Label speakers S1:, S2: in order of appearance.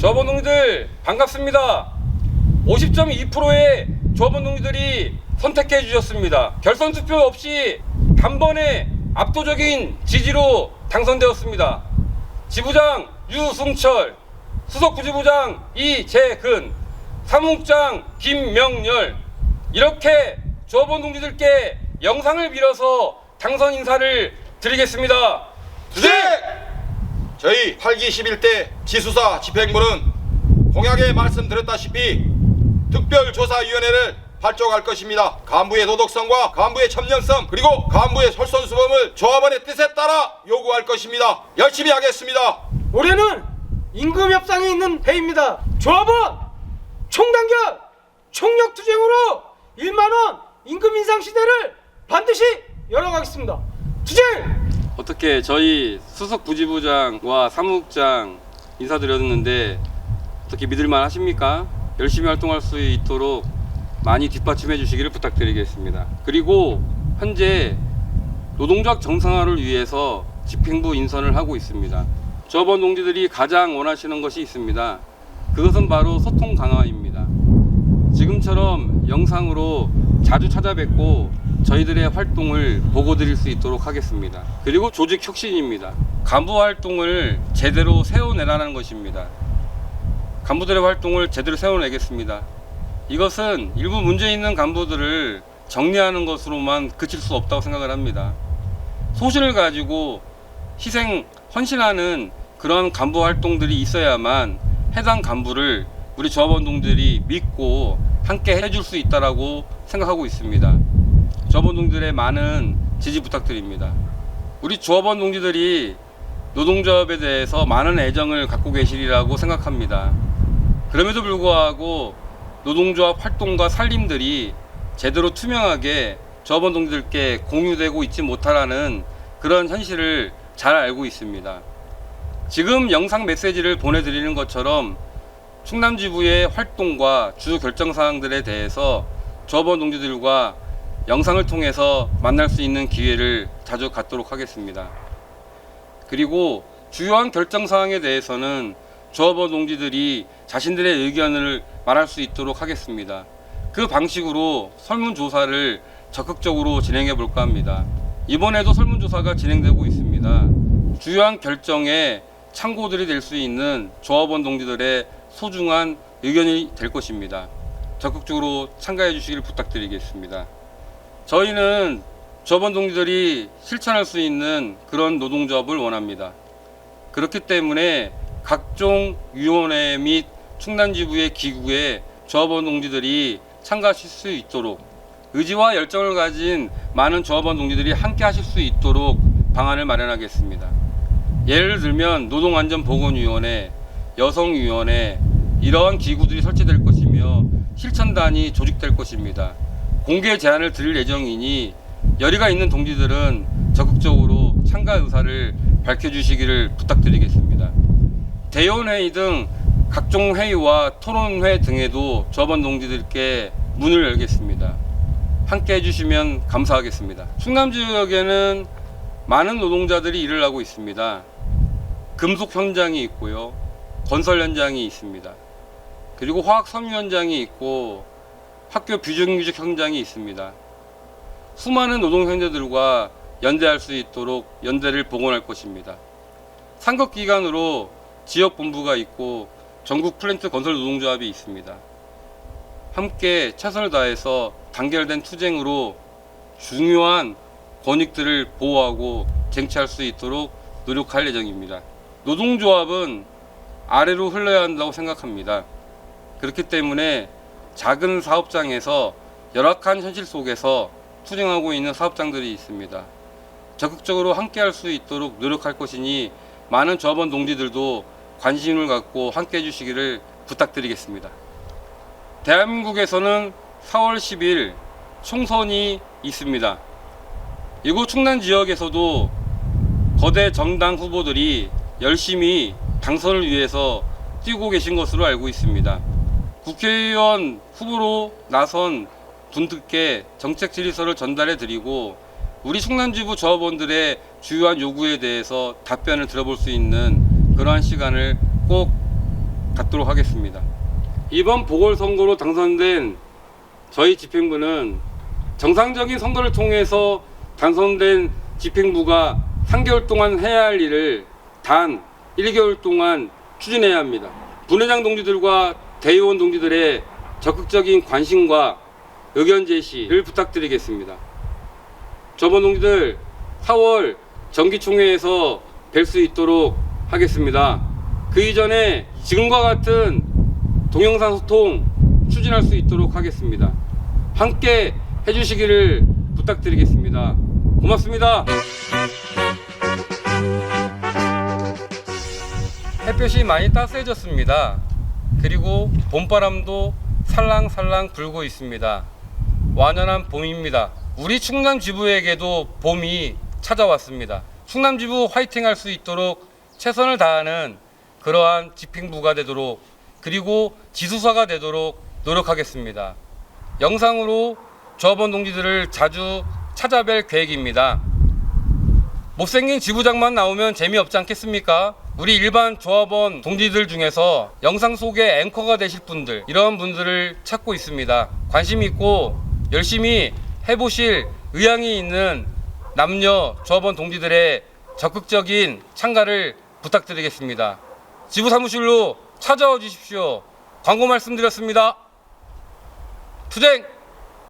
S1: 동지들 반갑습니다. 50.2%의 조합원 동지들이 선택해 주셨습니다. 결선 투표 없이 단번에 압도적인 지지로 당선되었습니다. 지부장 유승철, 수석 부지부장 이재근, 사무국장 김명열 이렇게 조합원 동지들께 영상을 빌어서 당선 인사를 드리겠습니다.
S2: 주제! 저희 8기 11대 지수사 집행부는 공약에 말씀드렸다시피 특별조사위원회를 발족할 것입니다. 간부의 도덕성과 간부의 청년성 그리고 간부의 솔선수범을 조합원의 뜻에 따라 요구할 것입니다. 열심히 하겠습니다.
S3: 올해는 임금 협상이 있는 해입니다. 조합원 총단결 총력 투쟁으로 1만 원 임금 인상 시대를 반드시 열어가겠습니다. 투쟁!
S1: 어떻게 저희 수석 부지부장과 사무국장 인사드렸는데 어떻게 믿을만 하십니까? 열심히 활동할 수 있도록 많이 뒷받침해 주시기를 부탁드리겠습니다. 그리고 현재 노동조합 정상화를 위해서 집행부 인선을 하고 있습니다. 조합원 동지들이 가장 원하시는 것이 있습니다. 그것은 바로 소통 강화입니다. 지금처럼 영상으로 자주 찾아뵙고 저희들의 활동을 보고 드릴 수 있도록 하겠습니다. 그리고 조직 혁신입니다. 간부 활동을 제대로 세워내라는 것입니다. 간부들의 활동을 제대로 세워내겠습니다. 이것은 일부 문제 있는 간부들을 정리하는 것으로만 그칠 수 없다고 생각을 합니다. 소신을 가지고 희생, 헌신하는 그런 간부 활동들이 있어야만 해당 간부를 우리 조합원 동들이 믿고 함께 해줄 수 있다라고 생각하고 있습니다. 조합원 동들의 많은 지지 부탁드립니다. 우리 조합원 동지들이 노동조합에 대해서 많은 애정을 갖고 계시리라고 생각합니다. 그럼에도 불구하고 노동조합 활동과 살림들이 제대로 투명하게 조합원 동지들께 공유되고 있지 못하라는 그런 현실을 잘 알고 있습니다. 지금 영상 메시지를 보내드리는 것처럼 충남지부의 활동과 주 결정 사항들에 대해서 조합원 동지들과 영상을 통해서 만날 수 있는 기회를 자주 갖도록 하겠습니다. 그리고 주요한 결정 사항에 대해서는 조합원 동지들이 자신들의 의견을 말할 수 있도록 하겠습니다. 그 방식으로 설문조사를 적극적으로 진행해 볼까 합니다. 이번에도 설문조사가 진행되고 있습니다. 주요한 결정에 참고들이 될 수 있는 조합원 동지들의 소중한 의견이 될 것입니다. 적극적으로 참가해 주시기를 부탁드리겠습니다. 저희는 조합원 동지들이 실천할 수 있는 그런 노동조합을 원합니다. 그렇기 때문에 각종 위원회 및 충남지부의 기구에 조합원 동지들이 참가하실 수 있도록 의지와 열정을 가진 많은 조합원 동지들이 함께 하실 수 있도록 방안을 마련하겠습니다. 예를 들면 노동안전보건위원회, 여성위원회 이러한 기구들이 설치될 것이며 실천단이 조직될 것입니다. 공개 제안을 드릴 예정이니 열의가 있는 동지들은 적극적으로 참가 의사를 밝혀주시기를 부탁드리겠습니다. 대의원회의 등 각종 회의와 토론회 등에도 조합원 동지들께 문을 열겠습니다. 함께 해주시면 감사하겠습니다. 충남 지역에는 많은 노동자들이 일을 하고 있습니다. 금속 현장이 있고요. 건설 현장이 있습니다. 그리고 화학 섬유 현장이 있고 학교 비정규직 현장이 있습니다. 수많은 노동 현대들과 연대할 수 있도록 연대를 복원할 것입니다. 상급 기관으로 지역 본부가 있고 전국 플랜트 건설 노동조합이 있습니다. 함께 최선을 다해서 단결된 투쟁으로 중요한 권익들을 보호하고 쟁취할 수 있도록 노력할 예정입니다. 노동조합은 아래로 흘러야 한다고 생각합니다. 그렇기 때문에 작은 사업장에서 열악한 현실 속에서 투쟁하고 있는 사업장들이 있습니다. 적극적으로 함께 할 수 있도록 노력할 것이니 많은 조합원 동지들도 관심을 갖고 함께 해주시기를 부탁드리겠습니다. 대한민국에서는 4월 10일 총선이 있습니다. 이곳 충남 지역에서도 거대 정당 후보들이 열심히 당선을 위해서 뛰고 계신 것으로 알고 있습니다. 국회의원 후보로 나선 분들께 정책 질의서를 전달해 드리고 우리 충남지부 조합원들의 주요한 요구에 대해서 답변을 들어볼 수 있는 그러한 시간을 꼭 갖도록 하겠습니다. 이번 보궐선거로 당선된 저희 집행부는 정상적인 선거를 통해서 당선된 집행부가 3개월 동안 해야 할 일을 단 1개월 동안 추진해야 합니다. 분회장 동지들과 대의원 동지들의 적극적인 관심과 의견 제시를 부탁드리겠습니다. 저번 동지들 4월 정기총회에서 뵐 수 있도록 하겠습니다. 그 이전에 지금과 같은 동영상 소통 추진할 수 있도록 하겠습니다. 함께 해주시기를 부탁드리겠습니다. 고맙습니다. 햇볕이 많이 따스해졌습니다. 그리고 봄바람도 살랑살랑 불고 있습니다. 완연한 봄입니다. 우리 충남 지부에게도 봄이 찾아왔습니다. 충남 지부 화이팅 할 수 있도록 최선을 다하는 그러한 집행부가 되도록 그리고 지수사가 되도록 노력하겠습니다. 영상으로 조합원 동지들을 자주 찾아뵐 계획입니다. 못생긴 지부장만 나오면 재미없지 않겠습니까? 우리 일반 조합원 동지들 중에서 영상 속에 앵커가 되실 분들 이런 분들을 찾고 있습니다. 관심 있고 열심히 해보실 의향이 있는 남녀 조합원 동지들의 적극적인 참가를 부탁드리겠습니다. 지부 사무실로 찾아와 주십시오. 광고 말씀드렸습니다. 투쟁